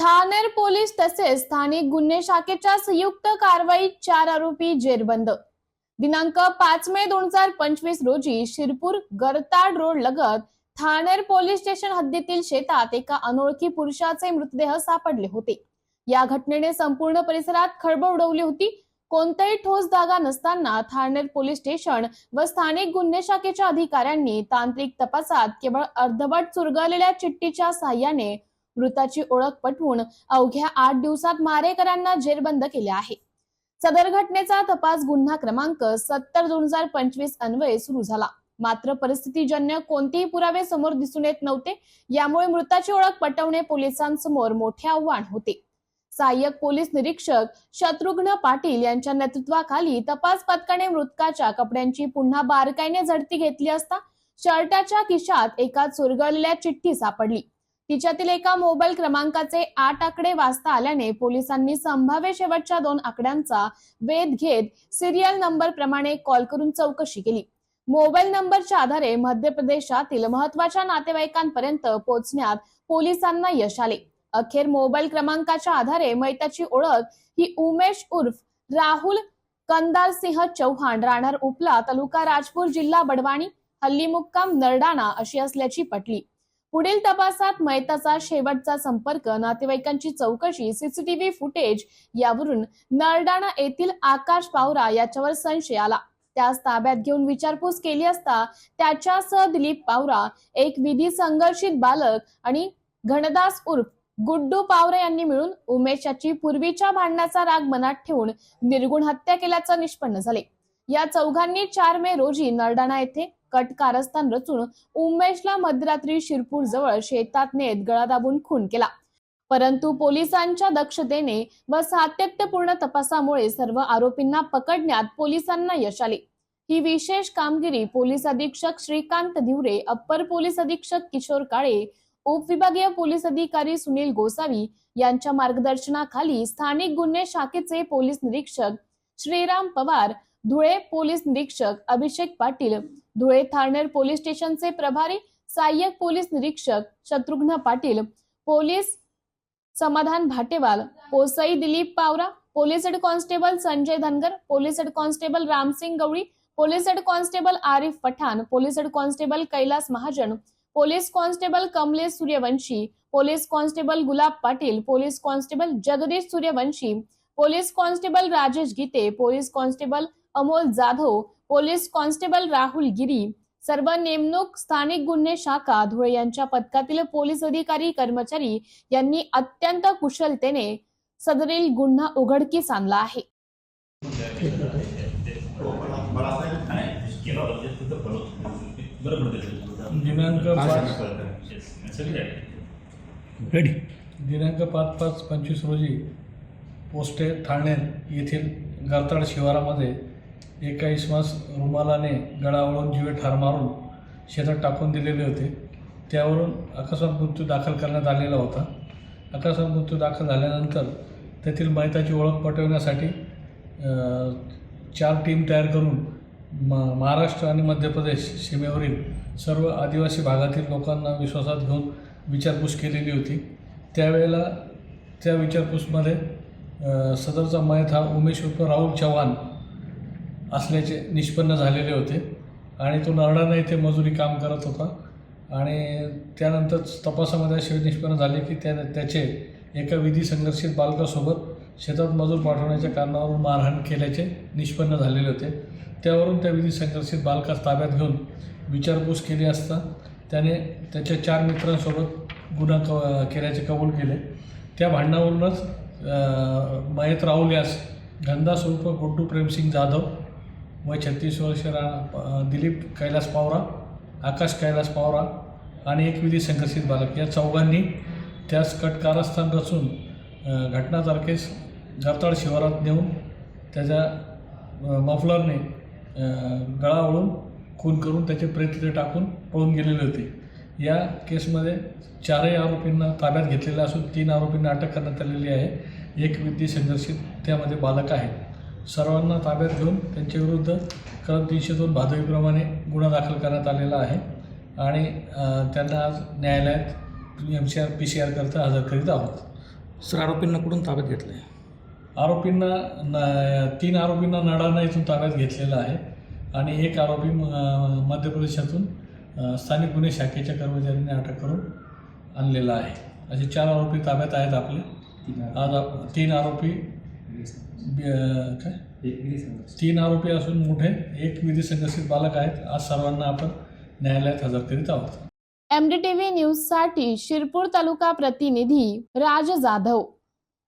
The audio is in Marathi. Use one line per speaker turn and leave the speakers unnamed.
ठाणेर पोलीस तसेच स्थानिक गुन्हे शाखेच्या संयुक्त कारवाईत चार आरोपी जेरबंद. दिनांक पाच मे दोन हजार पंचवीस रोजी शिरपूर गरताड रोड लगत ठाणेर पोलीस स्टेशन हद्दीतील शेतात एका अनोळखी पुरुषाचे मृतदेह सापडले होते. या घटनेने संपूर्ण परिसरात खळबळ उडवली होती. कोणताही ठोस धागा नसताना ठाणेर पोलीस स्टेशन व स्थानिक गुन्हे शाखेच्या अधिकाऱ्यांनी तांत्रिक तपासात केवळ अर्धवट चुरगळलेल्या चिठ्ठीच्या साह्याने मृताची ओळख पटवून अवघ्या आठ दिवसात मारेकरांना जेरबंद केले आहे. सदर घटनेचा तपास गुन्हा क्रमांक सत्तर दोन हजार पंचवीस अन्वये सुरू झाला. मात्र परिस्थितीजन्य कोणतेही पुरावे समोर दिसून येत नव्हते. यामुळे मृताची ओळख पटवणे पोलिसांसमोर मोठे आव्हान होते. सहाय्यक पोलीस निरीक्षक शत्रुघ्न पाटील यांच्या नेतृत्वाखाली तपास पथकाने मृतकाच्या कपड्यांची पुन्हा बारकाईने झडती घेतली असता शर्टाच्या खिशात एका चुरगळलेल्या चिठ्ठी सापडली. तिच्यातील एका मोबाईल क्रमांकाचे आठ आकडे वाचता आल्याने पोलिसांनी संभाव्य शेवटच्या दोन आकड्यांचा वेध घेत सिरियल नंबर प्रमाणे कॉल करून चौकशी केली. मोबाईल नंबरच्या आधारे मध्य प्रदेशातील महत्त्वाच्या नातेवाईकांपर्यंत पोहोचण्यात पोलिसांना यश आले. अखेर मोबाईल क्रमांकाच्या आधारे मैताची ओळख ही उमेश उर्फ राहुल कंदार सिंह चौहान राहणार उपला तालुका राजपूर जिल्हा बडवाणी हल्ली मुक्काम नरडाणा अशी असल्याची पटली. पुढील तपासात मैताचा शेवटचा संपर्क नातेवाईकांची चौकशी सीसीटीव्ही फुटेज यावरून नरडाणा येथील आकाश पावरा याच्यावर संशय आला. त्यास ताब्यात घेऊन विचारपूस केली असता त्याच्यासह दिलीप पावरा एक विधी संघर्षित बालक आणि घनदास उर्फ गुड्डू पावरे यांनी मिळून उमेश याची पूर्वीच्या भांडणाचा राग मनात ठेवून निर्गुण हत्या केल्याचं निष्पन्न झाले. या चौघांनी चार मे रोजी नरडाणा येथे कट कारस्थान रचून उमेशला मध्यरात्री शिरपूर जवळ शेतात नेत गळा दाबून खून केला. परंतु पोलिसांच्या दक्षतेने व सातत्यपूर्ण तपासामुळे सर्व आरोपींना पकडण्यात पोलिसांना यश आले. ही विशेष कामगिरी पोलीस अधीक्षक श्रीकांत धिवरे अप्पर पोलीस अधीक्षक किशोर काळे उपविभागीय पोलीस अधिकारी सुनील गोसावी यांच्या मार्गदर्शनाखाली स्थानिक गुन्हे शाखेचे पोलीस निरीक्षक श्रीराम पवार धुळे पोलीस निरीक्षक अभिषेक पाटील धुळे थारनेर पोलीस स्टेशनचे प्रभारी सहाय्यक पोलीस निरीक्षक शत्रुघ्न पाटील पोलीस समाधान भाटेवाल पोसई Dilip Pawara police head constable Sanjay Dhangar police head constable Ramsing Gawali police head constable Arif Pathan police head constable Kailas Mahajan police constable Kamlesh Suryavanshi police constable Gulab Patil police constable Jagdish Suryavanshi police constable Rajesh Gite police constable Amol Jadhav police constable Rahul Giri सर्व नेमणूक स्थानिक गुन्हे शाखा धुळे यांच्या पथकातील पोलीस अधिकारी कर्मचारी यांनी अत्यंत कुशलतेने सदरील गुन्हा उघडकीस आणला आहे.
दिनांक पाच
रेडी
दिनांक पाच पाच पंचवीस रोजी पोस्टे ठाणे येथील गारताड शिवारामध्ये एका श्वास रुमालाने गळावळून जीवे ठार मारून शेतात टाकून दिलेले होते. त्यावरून अकस्मात मृत्यू दाखल करण्यात आलेला होता. अकस्मात मृत्यू दाखल झाल्यानंतर तेथील मयताची ओळख पटवण्यासाठी चार टीम तयार करून म महाराष्ट्र आणि मध्य प्रदेश सीमेवरील सर्व आदिवासी भागातील लोकांना विश्वासात घेऊन विचारपूस केलेली होती. त्यावेळेला त्या विचारपूसमध्ये सदरचा मयत हा उमेश उर्फ राहुल चव्हाण असल्याचे निष्पन्न झालेले होते. आणि तो नरडाणा येथे मजुरी काम करत होता. आणि त्यानंतर तपासामध्ये असे निष्पन्न झाले की त्या त्याचे एका विधी संघर्षित बालकासोबत शेतात मजूर पाठवण्याच्या कारणावरून मारहाण केल्याचे निष्पन्न झालेले होते. त्यावरून त्या विधी संघर्षित बालकास ताब्यात घेऊन विचारपूस केली असता त्याने त्याच्या चार मित्रांसोबत गुन्हा क केल्याचे कबूल केले. त्या भांडणावरूनच मयत राहुल यास गंदास स्वरूप गुड्डू प्रेमसिंग जाधव वय छत्तीस वर्ष रा दिलीप कैलास पावरा आकाश कैलास पावरा आणि एक विधी संघर्षित बालक. या चौघांनी त्यास कट कारस्थान रचून घटनातारखेस घटना गरताड शिवारात नेऊन त्याच्या मफलरने गळा ओळून खून करून त्याचे प्रेत तिथे टाकून पळून गेलेले होते. या केसमध्ये चारही आरोपींना ताब्यात घेतलेला असून तीन आरोपींना अटक करण्यात आलेली आहे. एक विधी संघर्षित त्यामध्ये बालक आहे. सर्वांना ताब्यात घेऊन त्यांच्याविरुद्ध कलम तीनशे दोन भादवीप्रमाणे गुन्हा दाखल करण्यात आलेला आहे. आणि त्यांना आज न्यायालयात M C R P C R करता हजर करीत आहोत.
सर आरोपींना कुठून ताब्यात घेतलं आहे
आरोपींना न तीन आरोपींना नडाणा इथून ताब्यात घेतलेला आहे. आणि एक आरोपी म- मध्य प्रदेशातून स्थानिक गुन्हे शाखेच्या कर्मचाऱ्यांनी अटक करून आणलेला आहे. असे चार आरोपी ताब्यात आहेत आपले. आज तीन आरोपी काय? तीन आरोपी असून मोठे एक विधी संघर्षित बालक आहेत. आज सर्वांना आपण न्यायालयात हजर करीत आहोत.
एमडीटीव्ही न्यूजसाठी शिरपूर तालुका प्रतिनिधी राज जाधव.